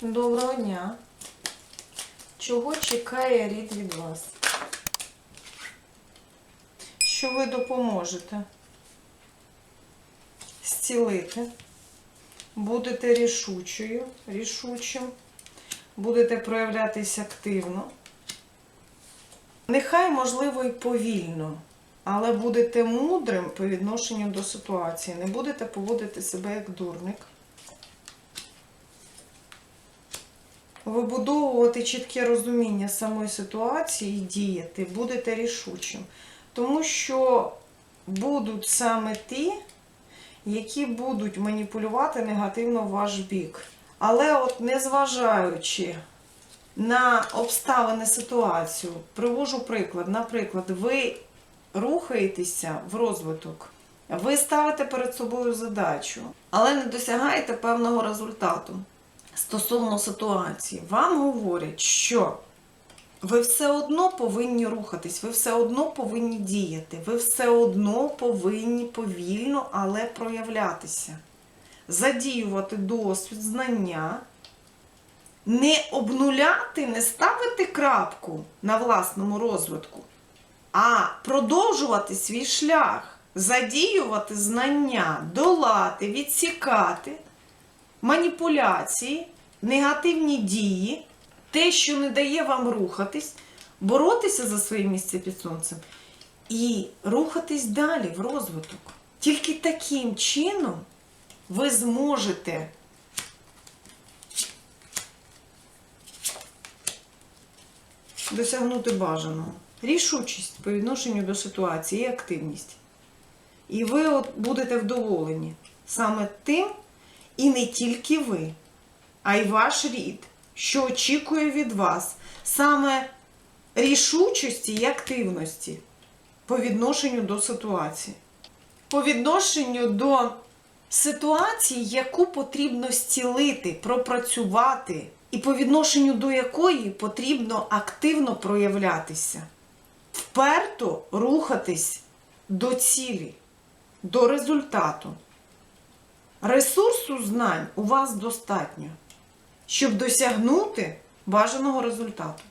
Доброго дня. Чого чекає рід від вас? Що ви допоможете зцілити? Будете рішучою, рішучим, будете проявлятися активно. Нехай, можливо, і повільно, але будете мудрим по відношенню до ситуації. Не будете поводити себе як дурник. Вибудовувати чітке розуміння самої ситуації і діяти, будете рішучим. Тому що будуть саме ті, які будуть маніпулювати негативно ваш бік. Але от незважаючи на обставини ситуацію, привожу приклад. Наприклад, ви рухаєтеся в розвиток, ви ставите перед собою задачу, але не досягаєте певного результату стосовно ситуації, вам говорять, що ви все одно повинні рухатись, ви все одно повинні діяти, ви все одно повинні повільно, але проявлятися, задіювати досвід, знання, не обнуляти, не ставити крапку на власному розвитку, а продовжувати свій шлях, задіювати знання, долати, відсікати маніпуляції, негативні дії, те, що не дає вам рухатись, боротися за своє місце під сонцем і рухатись далі в розвиток. Тільки таким чином ви зможете досягнути бажаного. Рішучість по відношенню до ситуації і активність. І ви от будете вдоволені саме тим, і не тільки ви, а й ваш рід, що очікує від вас саме рішучості і активності по відношенню до ситуації. По відношенню до ситуації, яку потрібно зцілити, пропрацювати, і по відношенню до якої потрібно активно проявлятися, вперто рухатись до цілі, до результату. Ресурсу знань у вас достатньо, щоб досягнути бажаного результату.